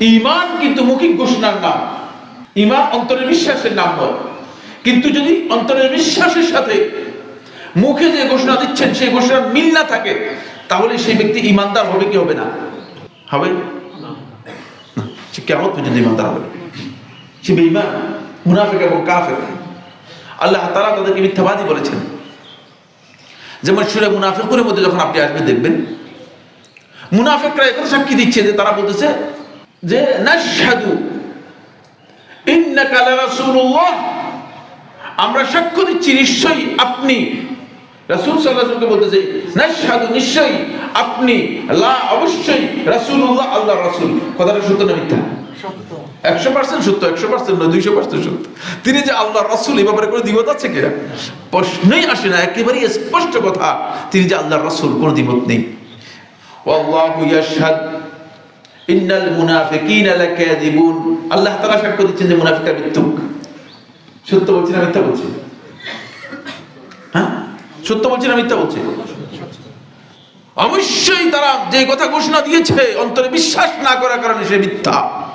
ইমান কিন্তু মৌখিক ঘোষণার নাম। ইমান অন্তরের বিশ্বাসের নাম নয়। কিন্তু যদি অন্তরের বিশ্বাসের সাথে মুখে যে ঘোষণা দিচ্ছেন, সেই ঘোষণার মিল না থাকে, তাহলে সেই ব্যক্তি ইমানদার হবে কি হবে না? হবে? সে কেমন পর্যন্ত ইমানদার হবে। সে বেঈমান, মুনাফিক এবং কাফের। আল্লাহ তাআলা তাদেরকে মিথ্যাবাদী বলেছেন। যেমন সুরে মুনাফিকের মধ্যে যখন আপনি আসবেন, দেখবেন মুনাফিকরা এখন সাক্ষী দিচ্ছে যে তারা বলতেছে যে নাশহাদু ইন্নাকা লারাসূলুল্লাহ। আমরা সাক্ষ্য দিচ্ছি নিশ্চয়ই আপনি রাসূল সাল্লাল্লাহু আলাইহি বলতেছে নাশহাদু নিশ্চয়ই আপনি লা অবশ্যই রাসূলুল্লাহ আল্লাহর রাসূল। কথাটা সত্য না মিথ্যা? সত্য। একশো পার্সেন্ট সত্য একশো পার্সেন্ট নয় দুইশো পার্সেন্ট সত্য। তিনি যে আল্লাহ রাসুল এই ব্যাপারে কোনো দ্বিমত আছে কিনা? প্রশ্নই আসে না একেবারেই স্পষ্ট কথা তিনি যে আল্লাহ রাসুল কোনো দ্বিমত নেই। ওয়াল্লাহু ইয়াশহাদ ইন্নাল মুনাফিকিনা লাকাযিবুন। আল্লাহ তাআলা সাক্ষ্য দিচ্ছেন যে মুনাফিকরা মিথ্যুক। সত্য বলছে না মিথ্যা বলছে? হ্যাঁ? সত্য বলছে না মিথ্যা বলছে? অবশ্যই তারা যে কথা ঘোষণা দিয়েছে, অন্তরে বিশ্বাস না করার কারণে সে মিথ্যা।